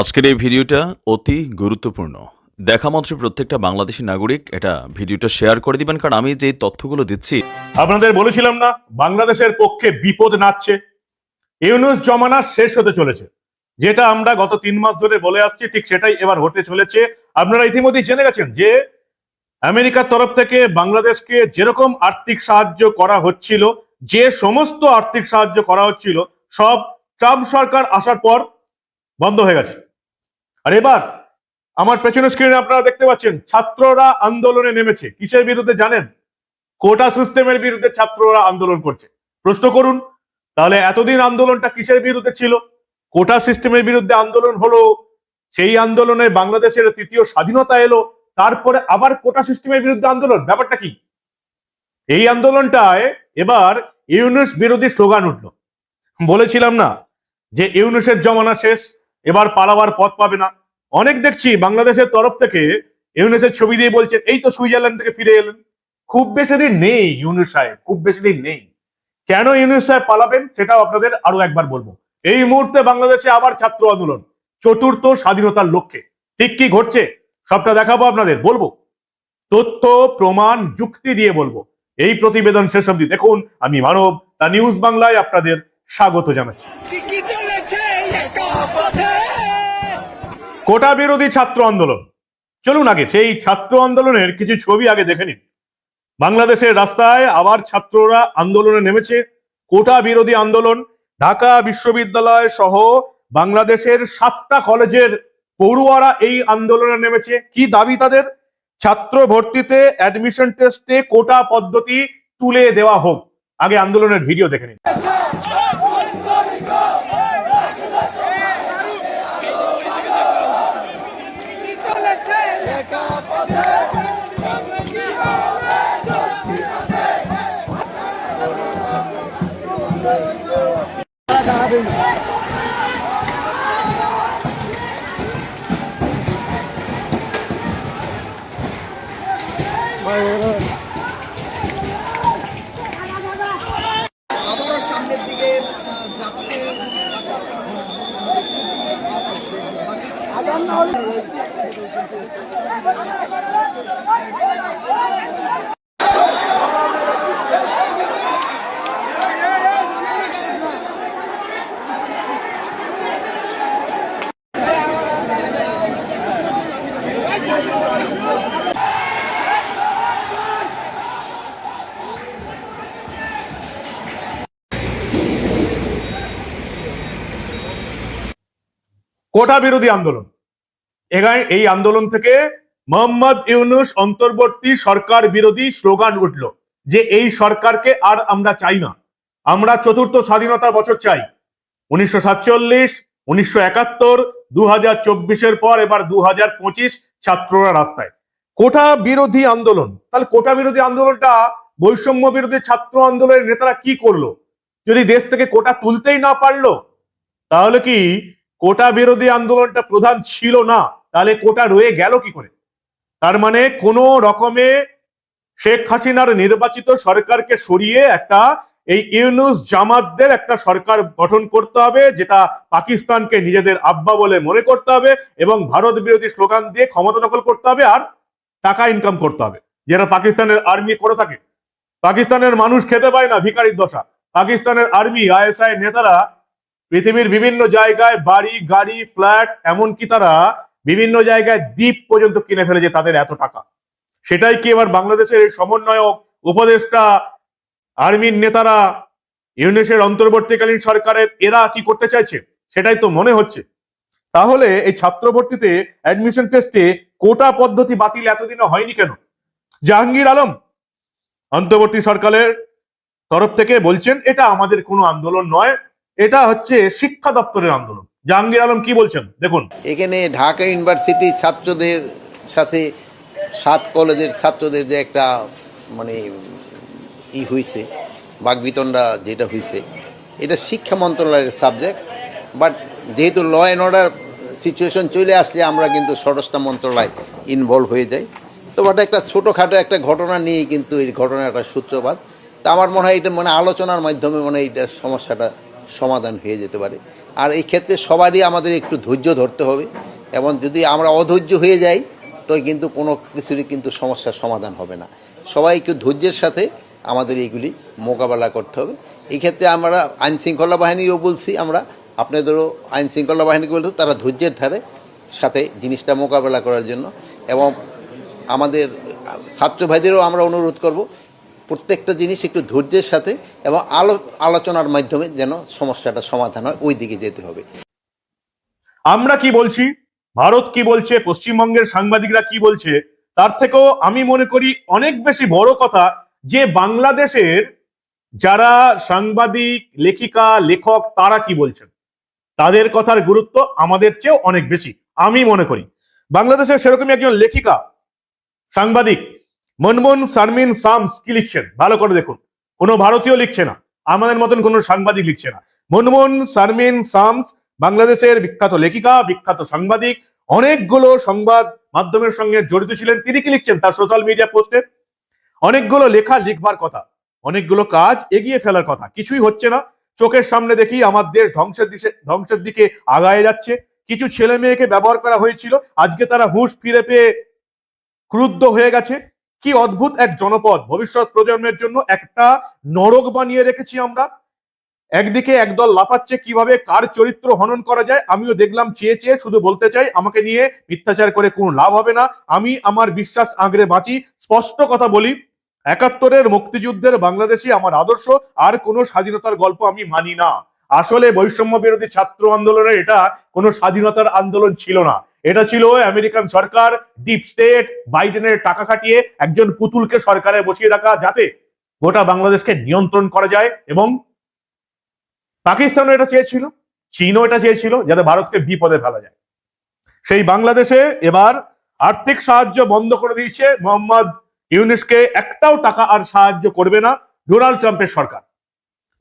আজকের এই ভিডিওটা অতি গুরুত্বপূর্ণ। দেখা মাত্র প্রত্যেকটা বাংলাদেশি নাগরিক এটা ভিডিওটা শেয়ার করে দিবেন, কারণ আমি যে তথ্যগুলো দিচ্ছি আপনাদের বলেছিলাম না, বাংলাদেশের পক্ষে বিপদ নাচছে। ইউনুস জমানা শেষ হতে চলেছে। যেটা আমরা গত তিন মাস ধরে বলে আসছি, ঠিক সেটাই এবার হতে চলেছে। আপনারা ইতিমধ্যেই জেনে গেছেন যে, আমেরিকার তরফ থেকে বাংলাদেশকে যেরকম আর্থিক সাহায্য করা হচ্ছিল, যে সমস্ত আর্থিক সাহায্য করা হচ্ছিল, সব ট্রাম্প সরকার আসার পর বন্ধ হয়ে গেছে। আর এবার আমার পেছনের স্ক্রিনে আপনারা দেখতে পাচ্ছেন, ছাত্ররা আন্দোলনে নেমেছে। কিসের বিরুদ্ধে জানেন? কোটা সিস্টেমের বিরুদ্ধে ছাত্ররা আন্দোলন করছে। প্রশ্ন করুন, তাহলে এতদিন আন্দোলনটা কিসের বিরুদ্ধে ছিল? কোটা সিস্টেমের বিরুদ্ধে আন্দোলন হলো, সেই আন্দোলনে বাংলাদেশের তৃতীয় স্বাধীনতা এলো, তারপরে আবার কোটা সিস্টেমের বিরুদ্ধে আন্দোলন, ব্যাপারটা কি? এই আন্দোলনটায় এবার ইউনুস বিরোধী স্লোগান উঠল। বলেছিলাম না যে ইউনুসের জমানা শেষ এবার পালাবার পথ পাবে না। অনেক দেখছি বাংলাদেশের তরফ থেকে ইউনুসের ছবি দিয়ে বলছেন, এই তো সুইজারল্যান্ড থেকে ফিরে এলেন। খুব বেশি দিন নেই ইউনুস সাহেব, খুব বেশি দিন নেই। কেন ইউনুস সাহেব পালাবেন সেটাও আপনাদের আরও একবার বলব। এই মুহূর্তে বাংলাদেশে আবার ছাত্র আন্দোলন, চতুর্থ স্বাধীনতার লক্ষ্যে। ঠিক কি ঘটছে? সবটা দেখাবো আপনাদের, বলব। তথ্য, প্রমাণ, যুক্তি দিয়ে বলব। এই প্রতিবেদন শেষ অব্দি দেখুন। আমি মানব তা নিউজ বাংলায় আপনাদের স্বাগত জানাচ্ছি। কোটা বিরোধী ছাত্র আন্দোলন। চলুন আগে, সেই ছাত্র আন্দোলনের কিছু ছবি আগে দেখে নিন। বাংলাদেশের রাস্তায় আবার ছাত্ররা আন্দোলনে নেমেছে। কোটা বিরোধী আন্দোলন, ঢাকা বিশ্ববিদ্যালয় সহ বাংলাদেশের সাতটা কলেজের পড়ুয়ারা এই আন্দোলনে নেমেছে। কি দাবি তাদের? ছাত্র ভর্তিতে অ্যাডমিশন টেস্টে কোটা পদ্ধতি তুলে দেওয়া হোক। আগে আন্দোলনের ভিডিও দেখে নিন। Parabéns. কোটা বিরোধী আন্দোলন। এই আন্দোলন থেকে মোহাম্মদ ইউনুস অন্তর্বর্তী সরকার বিরোধী স্লোগান উঠল যে এই সরকারকে আর আমরা চাই না। আমরা চতুর্থ স্বাধীনতার বছর চাই। উনিশশো সাতচল্লিশ, উনিশশো একাত্তর দু হাজার চব্বিশের পর এবার দু হাজার পঁচিশ ছাত্ররা রাস্তায়। কোটা বিরোধী আন্দোলন। তাহলে কোটা বিরোধী আন্দোলনটা বৈষম্য বিরোধী ছাত্র আন্দোলনের নেতারা কি করল? যদি দেশ থেকে কোটা তুলতেই না পারল, তাহলে কি কোটা বিরোধী আন্দোলনটা প্রধান ছিল না, তাহলে কোটা রয়ে গেল কি করে? তার মানে কোন রকমে শেখ হাসিনার নির্বাচিত সরকারকে সরিয়ে একটা এই ইউনুস জামাতদের একটা সরকার গঠন করতে হবে, যেটা পাকিস্তানকে নিজেদের আব্বা বলে মনে করতে হবে এবং ভারত বিরোধী স্লোগান দিয়ে ক্ষমতা দখল করতে হবে আর টাকা ইনকাম করতে হবে। যেটা পাকিস্তানের আর্মি করে থাকে। পাকিস্তানের মানুষ খেতে পায় না ভিকারির দশা। পাকিস্তানের আর্মি আইএসআই নেতারা পৃথিবীর বিভিন্ন জায়গায় বাড়ি, গাড়ি, ফ্ল্যাট, এমনকি তারা বিভিন্ন জায়গায় দ্বীপ পর্যন্ত কিনে ফেলেছে তাদের এত টাকা। সেটাই কি এবার বাংলাদেশের সমন্বয়ক, উপদেষ্টা, আর্মির নেতারা ইউনেসের অন্তর্বর্তীকালীন সরকারের এরা কি করতে চাইছে? সেটাই তো মনে হচ্ছে। তাহলে এই ছাত্র ভর্তিতে অ্যাডমিশন টেস্টে কোটা পদ্ধতি বাতিল এতদিনে হয়নি কেন? জাহাঙ্গীর আলম, অন্তর্বর্তী সরকারের তরফ থেকে বলছেন, এটা আমাদের কোনো আন্দোলন নয়। এটা হচ্ছে শিক্ষা দপ্তরের আন্দোলন। জাহাঙ্গীর আলম কি বলছেন? দেখুন। এখানে ঢাকা ইউনিভার্সিটি ছাত্রদের সাথে, সাত কলেজের ছাত্রদের যে একটা মানে ই হয়েছে বাগবিতণ্ডা যেটা হয়েছে এটা শিক্ষা মন্ত্রণালয়ের সাবজেক্ট, বাট যেহেতু ল অ্যান্ড অর্ডার সিচুয়েশন চলে আসলে আমরা কিন্তু স্বরাষ্ট্র মন্ত্রণালয় ইনভলভ হয়ে যাই। তো ওটা একটা ছোটোখাটো একটা ঘটনা নিয়েই কিন্তু এই ঘটনাটা সূত্রপাত। তা আমার মনে হয় এটা মানে আলোচনার মাধ্যমে মানে এইটা সমস্যাটা সমাধান হয়ে যেতে পারে। আর এই ক্ষেত্রে সবারই আমাদের একটু ধৈর্য ধরতে হবে। এবং যদি আমরা অধৈর্য হয়ে যাই, তো কিন্তু কোনো কিছুরই কিন্তু সমস্যার সমাধান হবে না। সবাই একটু ধৈর্যের সাথে আমাদের এইগুলি মোকাবেলা করতে হবে। এই ক্ষেত্রে আমরা আইন শৃঙ্খলা বাহিনীরও বলছি আমরা, আপনাদেরও আইন শৃঙ্খলা বাহিনীকে বলতে তারা ধৈর্যের ধারে সাথে জিনিসটা মোকাবেলা করার জন্য। এবং আমাদের ছাত্র ভাইদেরও আমরা অনুরোধ করব প্রত্যেকটা জিনিস একটু ধৈর্যের সাথে এবং আলো আলোচনার মাধ্যমে যেন সমস্যাটা সমাধান হয়, ওই দিকে যেতে হবে। আমরা কি বলছি? ভারত কি বলছে? পশ্চিমবঙ্গের সাংবাদিকরা কি বলছে? তার থেকেও আমি মনে করি অনেক বেশি বড় কথা যে বাংলাদেশের যারা সাংবাদিক, লেখিকা, লেখক, তারা কি বলছেন? তাদের কথার গুরুত্ব আমাদের চেয়েও অনেক বেশি, আমি মনে করি। বাংলাদেশের সেরকমই একজন লেখিকা, সাংবাদিক মনমোহন শারমিন সামস কি লিখছেন? ভালো করে দেখুন। কোনো ভারতীয় লিখছে না। আমাদের মতন কোনো সাংবাদিক লিখছে না। মনমোহন শারমিন সামস বাংলাদেশের বিখ্যাত লেখিকা, বিখ্যাত সাংবাদিক, অনেকগুলো সংবাদ মাধ্যমের সঙ্গে জড়িত ছিলেন। তিনি কি লিখছেন? তার সোশ্যাল মিডিয়া পোস্টে অনেকগুলো লেখা লিখবার কথা, অনেকগুলো কাজ এগিয়ে ফেলার কথা। কিছুই হচ্ছে না। চোখের সামনে দেখি আমার দেশ ধ্বংসের দিকে ধ্বংসের দিকে আগায় যাচ্ছে। কিছু ছেলে মেয়েকে ব্যবহার করা হয়েছিল। আজকে তারা হুঁশ ফিরে পেয়ে ক্রুদ্ধ হয়ে গেছে। কি অদ্ভুত এক জনপদ ভবিষ্যৎ প্রজন্মের জন্য একটা নরক বানিয়ে রেখেছি আমরা? একদিকে একদল লাফাচ্ছে কীভাবে, কার চরিত্র হনন করা যায়, আমিও দেখলাম চেয়ে চেয়ে শুধু বলতে চাই, আমাকে নিয়ে মিথ্যাচার করে কোনো লাভ হবে না। আমি আমার বিশ্বাস আঁকড়ে বাঁচি, স্পষ্ট কথা বলি, একাত্তরের মুক্তিযুদ্ধের বাংলাদেশি আমার আদর্শ, আর কোনো স্বাধীনতার গল্প আমি মানি না। আসলে বৈষম্য বিরোধী ছাত্র আন্দোলনের এটা কোনো স্বাধীনতার আন্দোলন ছিল না। এটা ছিল আমেরিকান সরকার ডিপ স্টেট বাইডেনের টাকা খাটিয়ে একজন পুতুলকে সরকারে বসিয়ে রাখা যাতে গোটা বাংলাদেশকে নিয়ন্ত্রণ করা যায় এবং পাকিস্তানও এটা চেয়েছিল, চীনও এটা চেয়েছিল যাতে ভারতকে বিপদে ফেলা যায়। সেই বাংলাদেশে এবার আর্থিক সাহায্য বন্ধ করে দিয়েছে মোহাম্মদ ইউনিসকে, একটাও টাকা আর সাহায্য করবে না ডোনাল্ড ট্রাম্পের সরকার।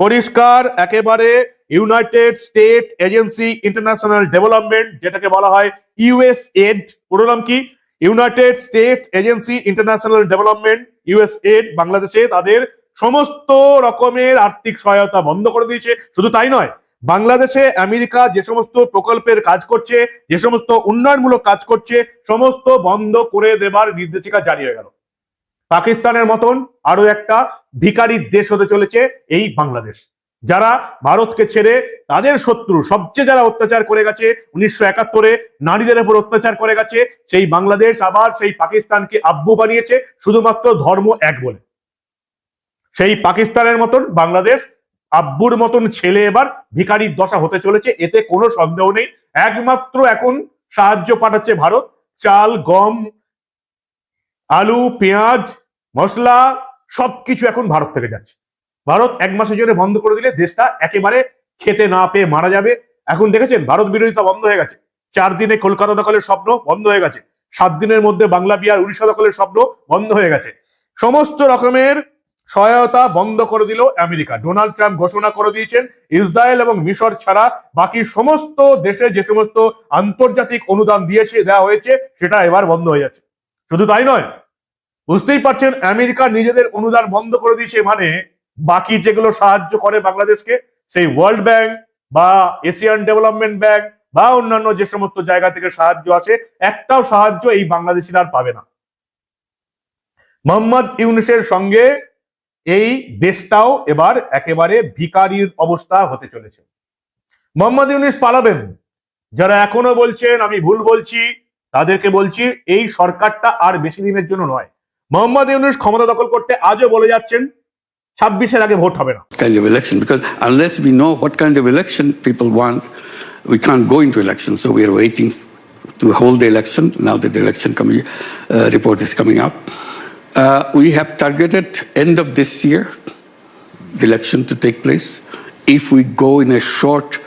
পরিষ্কার, একেবারে United State agency international development যেটাকে বলা হয় ইউএস এড পুরো নাম কি? United State agency international development US aid বাংলাদেশে তাদের সমস্ত রকমের আর্থিক সহায়তা বন্ধ করে দিয়েছে। শুধু তাই নয়, বাংলাদেশে আমেরিকা যে সমস্ত প্রকল্পের কাজ করছে, যে সমস্ত উন্নয়নমূলক কাজ করছে, সমস্ত বন্ধ করে দেবার নির্দেশিকা জারি হয়ে গেল। পাকিস্তানের মতন আরও একটা ভিকারি দেশ হতে চলেছে এই বাংলাদেশ। যারা ভারতকে ছেড়ে তাদের শত্রু, সবচেয়ে যারা অত্যাচার করে গেছে উনিশশো একাত্তরে, নারীদের উপর অত্যাচার করে গেছে, সেই বাংলাদেশ আবার সেই পাকিস্তানকে আব্বু বানিয়েছে, শুধুমাত্র ধর্ম এক বলে। সেই পাকিস্তানের মতন বাংলাদেশ আব্বুর মতন ছেলে এবার ভিখারির দশা হতে চলেছে, এতে কোনো সন্দেহ নেই। একমাত্র এখন সাহায্য পাঠাচ্ছে ভারত, চাল, গম, আলু, পেঁয়াজ, মশলা, সবকিছু এখন ভারত থেকে যাচ্ছে। ভারত এক মাসের জন্য বন্ধ করে দিলে দেশটা একেবারে খেতে না পেয়ে মারা যাবে। এখন দেখেছেন, ভারত বিরোধিতা বন্ধ হয়ে গেছে। চার দিনে কলকাতা দখলের স্বপ্ন বন্ধ হয়ে গেছে। সাত দিনের মধ্যে বাংলা, বিহার, উড়িষ্যা দখলের স্বপ্ন বন্ধ হয়ে গেছে। সমস্ত রকমের সহায়তা বন্ধ করে দিল আমেরিকা। ডোনাল্ড ট্রাম্প ঘোষণা করে দিয়েছেন, ইসরায়েল এবং মিশর ছাড়া বাকি সমস্ত দেশে যে সমস্ত আন্তর্জাতিক অনুদান দিয়েছে দেওয়া হয়েছে, সেটা এবার বন্ধ হয়ে যাচ্ছে। শুধু তাই নয়, বুঝতেই পারছেন, আমেরিকা নিজেদের অনুদান বন্ধ করে দিয়েছে মানে বাকি যেগুলো সাহায্য করে বাংলাদেশকে, সেই ওয়ার্ল্ড ব্যাংক বা এশিয়ান ডেভেলপমেন্ট ব্যাংক বা অন্যান্য যে সমস্ত জায়গা থেকে সাহায্য আসে, একটাও সাহায্য এই বাংলাদেশিরা আর পাবে না। মোহাম্মদ ইউনুসের সঙ্গে এই দেশটাও এবার একেবারে ভিকারির অবস্থা হতে চলেছে। মোহাম্মদ ইউনুস পালাবেন। যারা এখনও বলছেন, আমি ভুল বলছি, তাদেরকে বলছি, এই সরকারটা আর বেশি দিনের জন্য নয়। মোহাম্মদ ইউনুস ক্ষমতা দখল করতে আজও বলে যাচ্ছেন ছাব্বিশের আগে ভোট হবে না kind of election because unless we know what kind of election people want, we can't go into election. So we are waiting to hold the election now that the election coming, uh, report is coming out. Uh, we have targeted end of this year the election to take place if we go in a short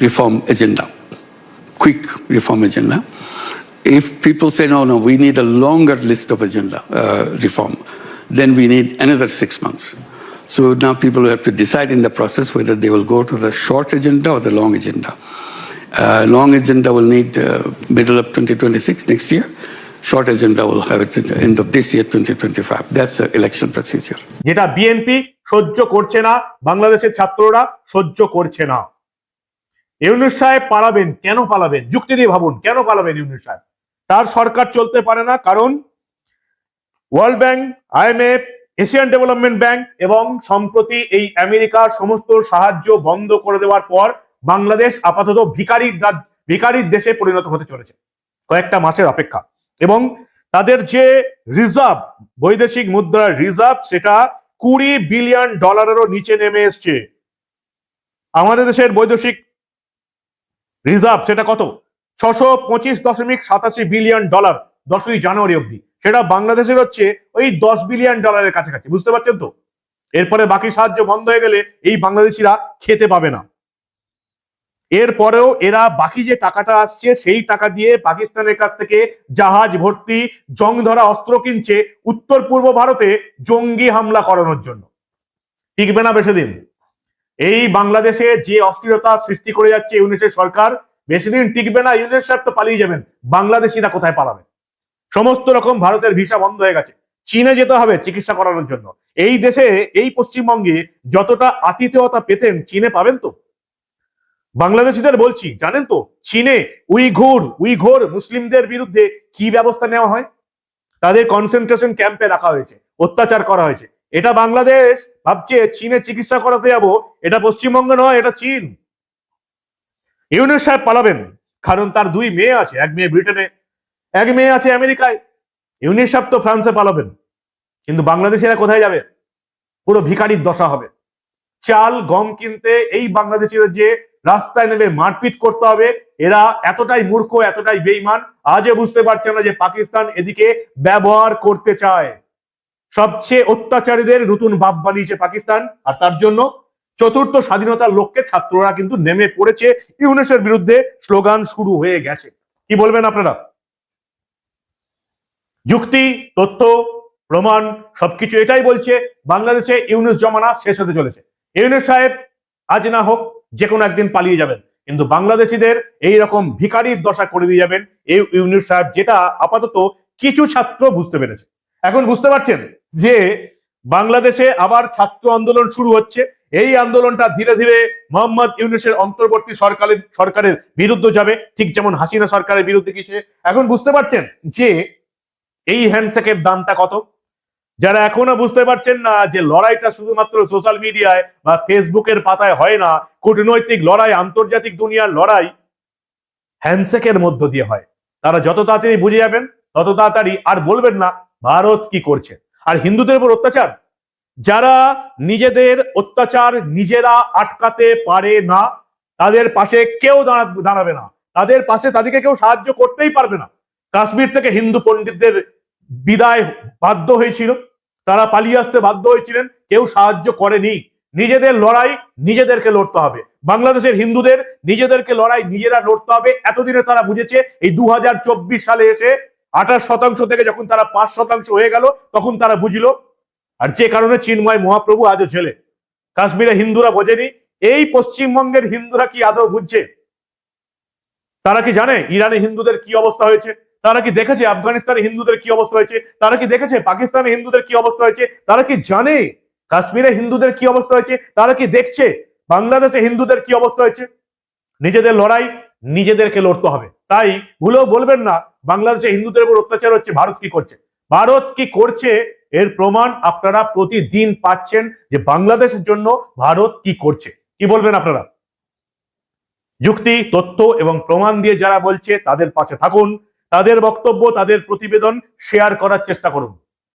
reform agenda, quick reform agenda. If people say no, no, we need a longer list of agenda uh, reform, then we need another six months. So now people have to decide in the process whether they will go to the short agenda or the long agenda. Uh, long agenda will need uh, middle of 2026 next year. Short agenda will have it at the end of this year, 2025. That's the election procedure. যেটা BNP সহ্য করছে না বাংলাদেশের ছাত্ররা সহ্য করছে না ইউনুস সাহেব পালাবেন কেন পালাবেন যুক্তি দিয়ে ভাবুন কেন পালাবেন ইউনুস সাহেব তার সরকার চলতে পারে না কারণ World Bank IMF Asian Development Bank এবং সম্প্রতি এই আমেরিকা সমস্ত সাহায্য বন্ধ করে দেওয়ার পর বাংলাদেশ আপাতত ভিকারির ভিকারির দেশে পরিণত হতে চলেছে। কয়েকটা মাসের অপেক্ষা। এবং তাদের যে রিজার্ভ, বৈদেশিক মুদ্রার রিজার্ভ, সেটা কুড়ি বিলিয়ন ডলারেরও নিচে নেমে এসছে। আমাদের দেশের বৈদেশিক রিজার্ভ, সেটা কত? ছশো পঁচিশ দশমিক সাতাশি বিলিয়ন ডলার দশই জানুয়ারি অবধি। সেটা বাংলাদেশের হচ্ছে ওই দশ বিলিয়ন ডলারের কাছাকাছি, বুঝতে পারছেন তো? এরপরে বাকি সাহায্য বন্ধ হয়ে গেলে এই বাংলাদেশিরা খেতে পাবে না। এরপরেও এরা বাকি যে টাকাটা আসছে, সেই টাকা দিয়ে পাকিস্তানের কাছ থেকে জাহাজ ভর্তি, জং ধরা অস্ত্র কিনছে উত্তর পূর্ব ভারতে জঙ্গি হামলা করানোর জন্য। টিকবে না বেশি দিন। এই বাংলাদেশে যে অস্থিরতা সৃষ্টি করে যাচ্ছে ইউনিসের সরকার, বেশি দিন টিকবে না ইউনিস সাহেব তো পালিয়ে যাবেন। বাংলাদেশিরা কোথায় পালাবে? সমস্ত রকম ভারতের ভিসা বন্ধ হয়ে গেছে। চীনে যেতে হবে চিকিৎসা করানোর জন্য। এই দেশে, এই পশ্চিমবঙ্গে যতটা আতিথেয়তা পেতেন, চীনে পাবেন তো? বাংলাদেশিদের বলছি, জানেন তো, চীনে উইঘুর, উইঘোর মুসলিমদের বিরুদ্ধে কি ব্যবস্থা নেওয়া হয়? তাদের কনসেন্ট্রেশন ক্যাম্পে রাখা হয়েছে, অত্যাচার করা হয়েছে। এটা বাংলাদেশ ভাবছে, চীনে চিকিৎসা করাতে যাব, এটা পশ্চিমবঙ্গ নয়, এটা চীন। ইউনুস সাহেব পালাবেন, কারণ তার দুই মেয়ে আছে, এক মেয়ে ব্রিটেনে এক মেয়ে আছে আমেরিকায়। ইউনিস সাহেব তো ফ্রান্সে পালাবেন। কিন্তু বাংলাদেশিরা কোথায় যাবে? পুরো ভিখারির দশা হবে। চাল, গম কিনতে এই বাংলাদেশিরা যে রাস্তায় নেমে মারপিট করতে হবে, এরা এতটাই মূর্খ, এতটাই বেইমান আজও বুঝতে পারছে না যে পাকিস্তান এদিকে ব্যবহার করতে চায়। সবচেয়ে অত্যাচারীদের নতুন বাপ বানিয়েছে পাকিস্তান, আর তার জন্য চতুর্থ স্বাধীনতার লক্ষ্যে ছাত্ররা কিন্তু নেমে পড়েছে। ইউনেসের বিরুদ্ধে স্লোগান শুরু হয়ে গেছে। কি বলবেন আপনারা? যুক্তি, তথ্য, প্রমাণ, সবকিছু এটাই বলছে বাংলাদেশে ইউনুস জমানা শেষ হতে চলেছে। ইউনুস সাহেব, আজ না হোক যে কোনো একদিন পালিয়ে যাবেন, কিন্তু বাংলাদেশিদের এই রকম ভিখারির দশা করে দিয়ে যাবেন, এই ইউনুস সাহেব যেটা আপাতত কিছু ছাত্র বুঝতে পেরেছে। এখন বুঝতে পারছেন যে বাংলাদেশে আবার ছাত্র আন্দোলন শুরু হচ্ছে। এই আন্দোলনটা ধীরে ধীরে মোহাম্মদ ইউনুসের অন্তর্বর্তী সরকারের সরকারের বিরুদ্ধে যাবে, ঠিক যেমন হাসিনা সরকারের বিরুদ্ধে কিছু এখন বুঝতে পারছেন যে এই হ্যান্ডশেকের দামটা কত? যারা এখনও বুঝতে পারছেন না যে লড়াইটা শুধুমাত্র সোশ্যাল মিডিয়ায় বা ফেসবুকের পাতায় হয় না, কূটনৈতিক লড়াই, আন্তর্জাতিক দুনিয়ার লড়াই হ্যান্ডশেকের মধ্য দিয়ে হয়। তারা যত তাড়াতাড়ি বুঝে যাবেন, তত তাড়াতাড়ি আর বলবেন না, ভারত কি করছে? আর হিন্দুদের উপর অত্যাচার? যারা নিজেদের অত্যাচার নিজেরা আটকাতে পারে না, তাদের পাশে কেউ দাঁড়া- দাঁড়াবে না। তাদের পাশে তাদেরকে কেউ সাহায্য করতেই পারবে না। কাশ্মীর থেকে হিন্দু পণ্ডিতদের বিদায় বাধ্য হয়েছিল। তারা পালিয়ে আসতে বাধ্য হয়েছিলেন। কেউ সাহায্য করেনি। নিজেদের লড়াই নিজেদেরকে লড়তে হবে। বাংলাদেশের হিন্দুদের নিজেদেরকে লড়াই নিজেরা লড়তে হবে। এতদিনে তারা বুঝেছে, এই দু সালে এসে আঠাশ শতাংশ থেকে যখন তারা পাঁচ শতাংশ হয়ে গেল, তখন তারা বুঝলো, আর যে কারণে চিন্ময় মহাপ্রভু আজও ছেলে কাশ্মীরে হিন্দুরা বোঝেনি, এই পশ্চিমবঙ্গের হিন্দুরা কি আদৌ বুঝছে? তারা কি জানে ইরানে হিন্দুদের কি অবস্থা হয়েছে? তারা কি দেখেছে আফগানিস্তানে হিন্দুদের কি অবস্থা হয়েছে? তারা কি দেখেছে পাকিস্তানে হিন্দুদের কি অবস্থা হয়েছে? তারা কি জানে কাশ্মীরে হিন্দুদের কি অবস্থা হয়েছে? তারা কি দেখছে বাংলাদেশে হিন্দুদের কি অবস্থা হয়েছে? নিজেদের লড়াই নিজেদেরকে লড়তে হবে। তাই ভুলেও বলবেন না, বাংলাদেশে হিন্দুদের উপর অত্যাচার হচ্ছে, ভারত কি করছে? ভারত কি করছে? এর প্রমাণ আপনারা প্রতিদিন পাচ্ছেন যে বাংলাদেশের জন্য ভারত কি করছে। কি বলবেন আপনারা? যুক্তি, তথ্য এবং প্রমাণ দিয়ে যারা বলছে তাদের পাশে থাকুন। তাদের বক্তব্য তাদের প্রতিবেদন শেয়ার করার চেষ্টা করুন।